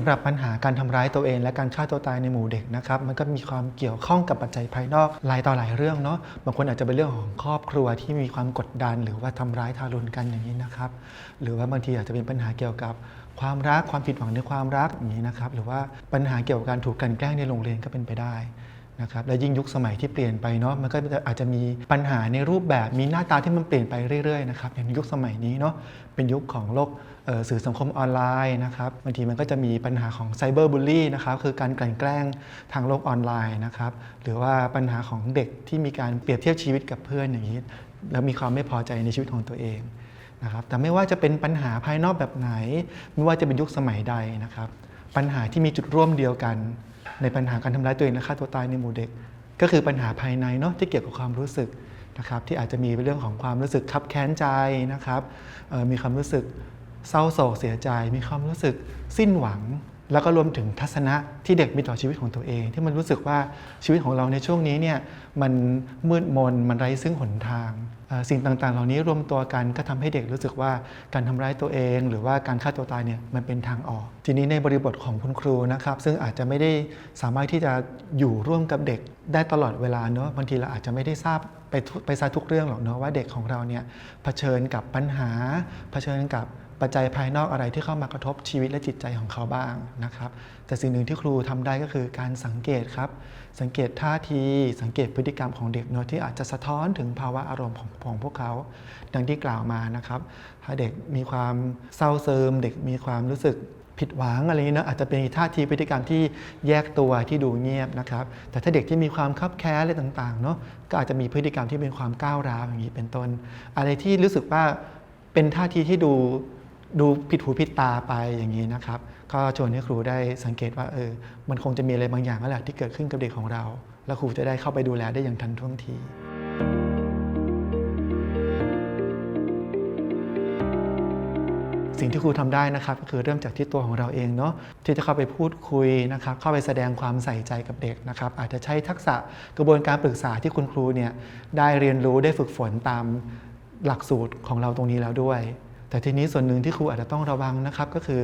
สำหรับปัญหาการทำร้ายตัวเอง และการฆ่าตัวตายในหมู่เด็กนะครับมันก็มีความเกี่ยวข้องกับปัจจัยภายนอกหลายต่อหลายเรื่องเนาะบางคนอาจจะเป็นเรื่องของครอบครัวที่มีความกดดัน หรือว่าทำร้ายทารุณกันอย่างนี้นะครับหรือว่าบางทีอาจจะเป็นปัญหาเกี่ยวกับความรักความผิดหวังในความรักอย่างนี้นะครับหรือว่าปัญหาเกี่ยวกับการถูกกันแกล้งในโรงเรียนก็เป็นไปได้ นะครับและยิ่งยุคสมัยที่เปลี่ยนไปเนาะมันก็อาจจะมีปัญหาในรูปแบบมีหน้าตาที่มันเปลี่ยนไปเรื่อยๆนะครับอย่างยุคสมัยนี้เนาะเป็นยุคของโลกสื่อสังคมออนไลน์นะครับบางทีมันก็จะมีปัญหาของไซเบอร์บูลลี่นะครับคือการกลั่นแกล้งทางโลกออนไลน์นะครับหรือว่าปัญหาของเด็กที่มีการเปรียบเทียบชีวิตกับเพื่อนอย่างนี้ แล้วมีความไม่พอใจในชีวิตของตัวเองนะครับแต่ไม่ว่าจะเป็นปัญหาภายนอกแบบไหน ไม่ว่าจะเป็นยุคสมัยใดนะครับปัญหาที่มีจุดร่วมเดียวกัน ในปัญหาการทำร้ายตัวเองและฆ่าตัวตายในหมู่เด็ก ก็คือปัญหาภายในเนาะที่เกี่ยวกับความรู้สึกนะครับที่อาจจะมีเรื่องของความรู้สึกคับแค้นใจนะครับมีความรู้สึกเศร้าโศกเสียใจ มีความรู้สึกสิ้นหวัง แล้วก็รวมถึงทัศนะที่เด็กมีต่อชีวิตของตัวเอง ที่มันรู้สึกว่าชีวิตของเราในช่วงนี้เนี่ยมันมืดมนมันไร้ซึ่งหนทาง สิ่งต่างๆ เหล่านี้รวมตัวกันก็ทำให้เด็กรู้สึกว่าการทำร้ายตัวเอง หรือว่าการฆ่าตัวตายเนี่ยมันเป็นทางออก ทีนี้ในบริบทของคุณครูนะครับ ซึ่งอาจจะไม่ได้สามารถที่จะอยู่ร่วมกับเด็กได้ตลอดเวลาเนอะบางทีเราอาจจะไม่ได้ทราบไปทุกไปซะทุกเรื่องหรอกเนอะว่าเด็กของเราเนี่ยเผชิญกับปัญหาเผชิญกับ ปัจจัยภายนอกอะไรที่เข้ามากระทบชีวิตและจิตใจของเขาบ้างนะครับ แต่สิ่งหนึ่งที่ครูทำได้ก็คือการสังเกตครับ สังเกตท่าที สังเกตพฤติกรรมของเด็กเนาะที่อาจจะสะท้อนถึงภาวะอารมณ์ของของพวกเขา ดังที่กล่าวมานะครับ ถ้าเด็กมีความเศร้าเซึมเด็กมีความรู้สึกผิดหวังอะไรอย่างนี้เนอะอาจจะเป็นท่าทีพฤติกรรมที่แยกตัวที่ดูเงียบนะครับ แต่ถ้าเด็กที่มีความคับแค้นอะไรต่างๆเนาะก็อาจจะมีพฤติกรรมที่เป็นความก้าวร้าวอย่างนี้เป็นต้น อะไรที่รู้สึกว่าเป็นท่าทีที่ดู ดูผิดหูผิดตาไปอย่างนี้นะครับ ก็ชวนให้ครูได้สังเกตว่าเออมันคงจะมีอะไรบางอย่างนั่นแหละที่เกิดขึ้นกับเด็กของเรา แล้วครูจะได้เข้าไปดูแลได้อย่างทันท่วงทีสิ่งที่ครูทำได้นะครับก็คือเริ่มจากที่ตัวของเราเองเนาะที่จะเข้าไปพูดคุยนะครับ เข้าไปแสดงความใส่ใจกับเด็กนะครับ อาจจะใช้ทักษะกระบวนการปรึกษาที่คุณครูเนี่ยได้เรียนรู้ได้ฝึกฝนตามหลักสูตรของเราตรงนี้แล้วด้วย แต่ทีนี้ส่วนหนึ่งที่ครูอาจจะต้องระวังนะครับก็คือ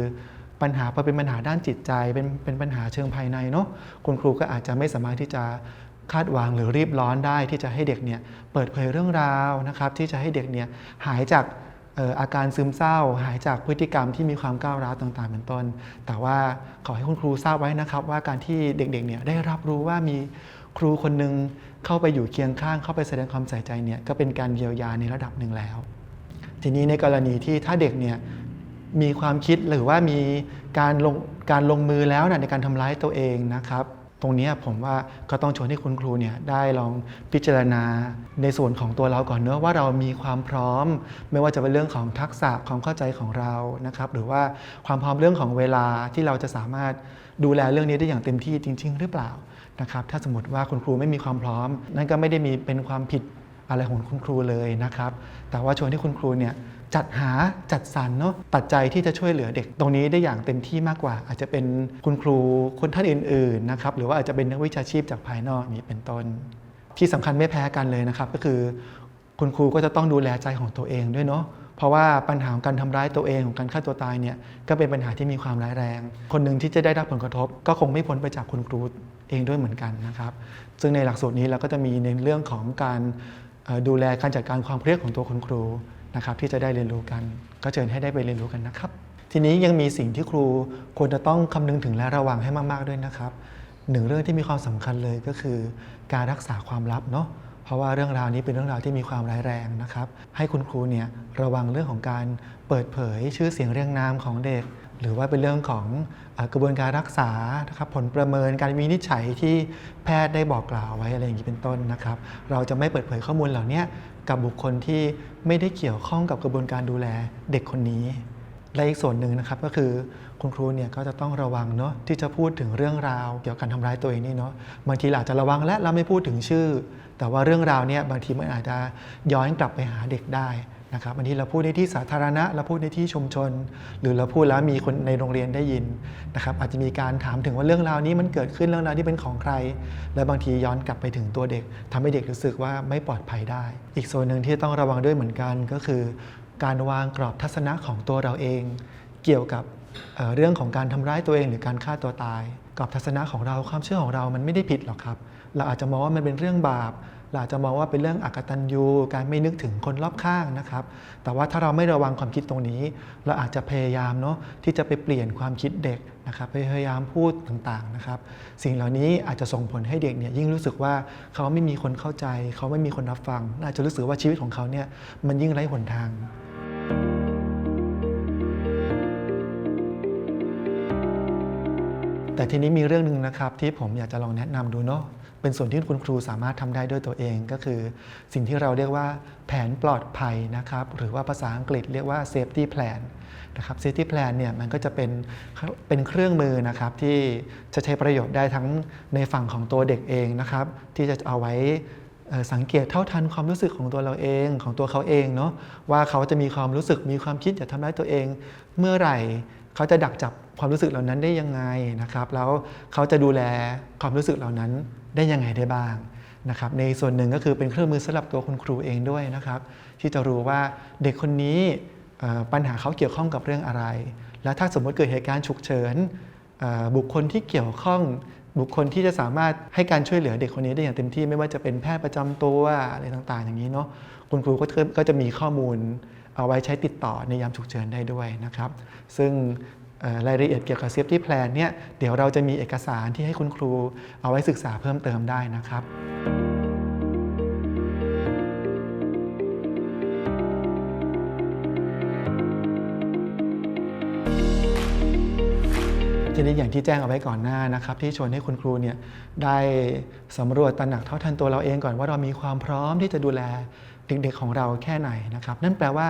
ปัญหาพอเป็นปัญหาด้านจิตใจ เป็นเป็นปัญหาเชิงภายในเนาะคุณครูก็อาจจะไม่สามารถที่จะคาดหวังหรือรีบร้อนได้ที่จะให้เด็กเนี่ยเปิดเผยเรื่องราวนะครับ ที่จะให้เด็กเนี่ยหายจากเอ่ออาการซึมเศร้า หายจากพฤติกรรมที่มีความก้าวร้าวต่างๆ เป็นต้น แต่ว่าขอให้คุณครูทราบไว้นะครับ ว่าการที่เด็กๆเนี่ยได้รับรู้ว่ามีครูคนหนึ่งเข้าไปอยู่เคียงข้างเข้าไปแสดงความใส่ใจเนี่ยก็เป็นการเยียวยาในระดับหนึ่งแล้ว ทีนี้ในกรณีที่ถ้าเด็กเนี่ยมีความคิดหรือว่ามีการลงการลงมือแล้วนะในการทำร้ายตัวเองนะครับ ตรงนี้ผมว่าก็ต้องชวนให้คุณครูเนี่ยได้ลองพิจารณาในส่วนของตัวเราก่อนเนอะว่าเรามีความพร้อม ไม่ว่าจะเป็นเรื่องของทักษะความเข้าใจของเรานะครับ หรือว่าความพร้อมเรื่องของเวลาที่เราจะสามารถดูแลเรื่องนี้ได้อย่างเต็มที่จริง ๆ หรือเปล่านะครับ ถ้าสมมติว่าคุณครูไม่มีความพร้อม นั่นก็ไม่ได้มีเป็นความผิด อะไรของคุณครูเลยนะครับ แต่ว่าชวนให้คุณครูเนี่ยจัดหาจัดสรรเนาะปัจจัยที่จะช่วยเหลือเด็กตรงนี้ได้อย่างเต็มที่มากกว่า อาจจะเป็นคุณครูคนท่านอื่นๆนะครับหรือว่าอาจจะเป็นนักวิชาชีพจากภายนอกนี้เป็นต้น ที่สำคัญไม่แพ้กันเลยนะครับ ก็คือ คุณครูก็จะต้องดูแลใจของตัวเองด้วยเนาะเพราะว่าปัญหาของการทำร้ายตัวเองของการฆ่าตัวตายเนี่ยก็เป็นปัญหาที่มีความร้ายแรง คนหนึ่งที่จะได้รับผลกระทบ ก็คงไม่พ้นไปจากคุณครูเองด้วยเหมือนกันนะครับ ซึ่งในหลักสูตรนี้เราก็จะมีในเรื่องของการ ดูแลการจัดการความเครียดของตัวคุณครูนะครับที่จะได้เรียนรู้กัน ก็เชิญให้ได้ไปเรียนรู้กันนะครับ ทีนี้ยังมีสิ่งที่ครูควรจะต้องคำนึงถึงและระวังให้มาก ๆ ด้วยนะครับหนึ่งเรื่องที่มีความสำคัญเลยก็คือ การรักษาความลับเนาะเพราะว่าเรื่องราวนี้เป็นเรื่องราวที่มีความร้ายแรงนะครับ ให้คุณครูเนี่ยระวังเรื่องของการเปิดเผยชื่อเสียงเรียงนามของเด็ก หรือว่าเป็นเรื่องของอกระบวนการรักษานะครับผลประเมินการวินิจฉัยที่แพทย์ได้บอกกล่าวไว้อะไรอย่างนี้เป็นต้นนะครับ เราจะไม่เปิดเผยข้อมูลเหล่านี้กับบุคคลที่ไม่ได้เกี่ยวข้องกับกระบวนการดูแลเด็กคนนี้และอีกส่วนหนึ่งนะครับก็คือคุณครูเนี่ยก็จะต้องระวังเนาะที่จะพูดถึงเรื่องราวเกี่ยวกับการทำร้ายตัวเองนี่เนาะบางทีอาจจะระวังและเราไม่พูดถึงชื่อ แต่ว่าเรื่องราวเนี่ยบางทีมันอาจจะย้อนกลับไปหาเด็กได้ นะครับบางทีเราพูดในที่สาธารณะ เราพูดในที่ชุมชน หรือเราพูดแล้วมีคนในโรงเรียนได้ยินนะครับอาจจะมีการถามถึงว่าเรื่องราวนี้มันเกิดขึ้นเรื่องราวที่เป็นของใคร และบางทีย้อนกลับไปถึงตัวเด็กทำให้เด็กรู้สึกว่าไม่ปลอดภัยได้ อีกส่วนหนึ่งที่ต้องระวังด้วยเหมือนกันก็คือ การวางกรอบทัศนะของตัวเราเอง เกี่ยวกับเเรื่องของการทำร้ายตัวเองหรือการฆ่าตัวตายกับทัศนะของเราความเชื่อของเรามันไม่ได้ผิดหรอกครับ เราอาจจะมองว่ามันเป็นเรื่องบาป เราจจะมองว่าเป็นเรื่องอกตัญญูการไม่นึกถึงคนรอบข้างนะครับ แต่ว่าถ้าเราไม่ระวังความคิดตรงนี้ เราอาจจะพยายามเนาะที่จะไปเปลี่ยนความคิดเด็กนะครับพยายามพูดต่างๆนะครับ สิ่งเหล่านี้อาจจะส่งผลให้เด็กเนี่ยยิ่งรู้สึกว่าเขาไม่มีคนเข้าใจ เขาไม่มีคนรับฟังอาจจะรู้สึกว่าชีวิตของเขาเนี่ยมันยิ่งไร้หนทาง แต่ทีนี้มีเรื่องหนึ่งนะครับที่ผมอยากจะลองแนะนำดูเนาะเป็นส่วนที่คุณครูสามารถทำได้ด้วยตัวเองก็คือ สิ่งที่เราเรียกว่าแผนปลอดภัยนะครับหรือว่าภาษาอังกฤษเรียกว่า safety plan นะครับ safety plan เนี่ยมันก็จะเป็นเป็นเครื่องมือนะครับที่จะใช้ประโยชน์ได้ทั้งในฝั่งของตัวเด็กเองนะครับที่จะเอาไว้สังเกตเท่าทันความรู้สึกของตัวเราเองของตัวเขาเองเนาะว่าเขาจะมีความรู้สึกมีความคิดจะทำร้ายตัวเองเมื่อไหร่ เขาจะดักจับความรู้สึกเหล่านั้นได้ยังไงนะครับแล้วเขาจะดูแลความรู้สึกเหล่านั้นได้ยังไงได้บ้างนะครับในส่วนหนึ่งก็คือเป็นเครื่องมือสำหรับตัวคุณครูเองด้วยนะครับ ที่จะรู้ว่าเด็กคนนี้ปัญหาเขาเกี่ยวข้องกับเรื่องอะไร แล้วถ้าสมมติเกิดเหตุการณ์ฉุกเฉินบุคคลที่เกี่ยวข้องบุคคลที่จะสามารถให้การช่วยเหลือเด็กคนนี้ได้อย่างเต็มที่ไม่ว่าจะเป็นแพทย์ประจำตัวอะไรต่างๆ อย่างนี้เนาะคุณครูก็ก็จะมีข้อมูล เอาไว้ใช้ติดต่อในยามฉุกเฉินได้ด้วยนะครับ ซึ่งรายละเอียดเกี่ยวกับ safety plan เนี่ยเดี๋ยวเราจะมีเอกสารที่ให้คุณครูเอาไว้ศึกษาเพิ่มเติมได้นะครับทีนี้อย่างที่แจ้งเอาไว้ก่อนหน้านะครับที่ชวนให้คุณครูเนี่ยได้สำรวจตระหนักเท่าทันตัวเราเองก่อนว่าเรามีความพร้อมที่จะดูแล เด็กๆของเราแค่ไหนนะครับนั่นแปลว่า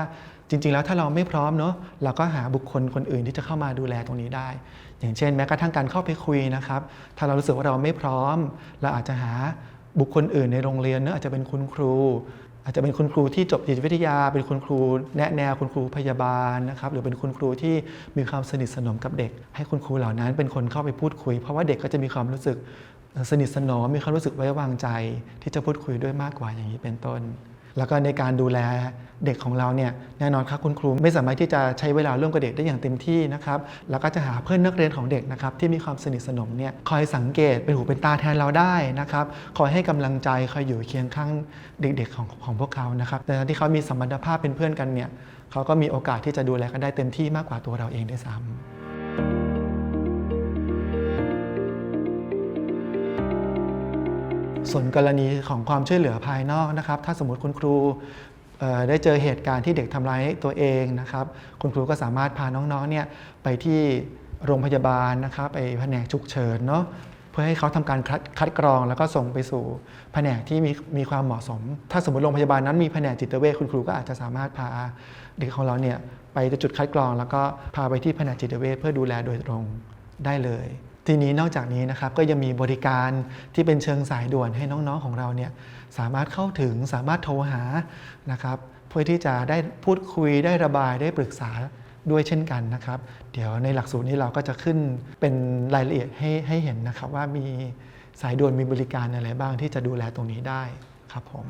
จริง ๆ แล้วถ้าเราไม่พร้อมเนาะเราก็หาบุคคลคนอื่นที่จะเข้ามาดูแลตรงนี้ได้ อย่างเช่น แม้กระทั่งการเข้าไปคุยนะครับ ถ้าเรารู้สึกว่าเราไม่พร้อม เราอาจจะหาบุคคลอื่นในโรงเรียนเนอะอาจจะเป็นคุณครู อาจจะเป็นคุณครูที่จบจิตวิทยา เป็นคุณครูแนะแนวคุณครูพยาบาลนะครับหรือเป็นคุณครูที่มีความสนิทสนมกับเด็ก ให้คุณครูเหล่านั้นเป็นคนเข้าไปพูดคุย เพราะว่าเด็กก็จะมีความรู้สึกสนิทสนมมีความรู้สึกไว้วางใจ ที่จะพูดคุยด้วยมากกว่าอย่างนี้เป็นต้น แล้วก็ในการดูแลเด็กของเราเนี่ยแน่นอนครับคุณครูไม่สามารถที่จะใช้เวลาร่วมกับเด็กได้อย่างเต็มที่นะครับแล้วก็จะหาเพื่อนนักเรียนของเด็กนะครับที่มีความสนิทสนมเนี่ยคอยสังเกตเป็นหูเป็นตาแทนเราได้นะครับคอยให้กำลังใจคอยอยู่เคียงข้างเด็กๆของของพวกเขานะครับแต่ที่เขามีสมพันธภาพเป็นเพื่อนกันเนี่ยเขาก็มีโอกาสที่จะดูแลกันได้เต็มที่มากกว่าตัวเราเองด้วยซ้ำ ส่วนกรณีของความช่วยเหลือภายนอกนะครับ ถ้าสมมติคุณครูได้เจอเหตุการณ์ที่เด็กทำร้ายตัวเองนะครับ คุณครูก็สามารถพาน้องๆเนี่ยไปที่โรงพยาบาลนะครับไปแผนกฉุกเฉินเนาะเพื่อให้เขาทำการคัดคัดกรองแล้วก็ส่งไปสู่แผนกที่มีมีความเหมาะสม ถ้าสมมติโรงพยาบาลนั้นมีแผนกจิตเวชคุณครูก็อาจจะสามารถพาเด็กของเราเนี่ยไปจุดคัดกรอง แล้วก็พาไปที่แผนกจิตเวชเพื่อดูแลโดยตรงได้เลย ทีนี้นอกจากนี้นะครับก็ยังมีบริการที่เป็นเชิงสายด่วนให้น้องๆของเราเนี่ยสามารถเข้าถึงสามารถโทรหานะครับเพื่อที่จะได้พูดคุยได้ระบายได้ปรึกษาด้วยเช่นกันนะครับ เดี๋ยวในหลักสูตรนี้เราก็จะขึ้นเป็นรายละเอียดให้ให้เห็นนะครับว่ามีสายด่วนมีบริการอะไรบ้างที่จะดูแลตรงนี้ได้ครับผม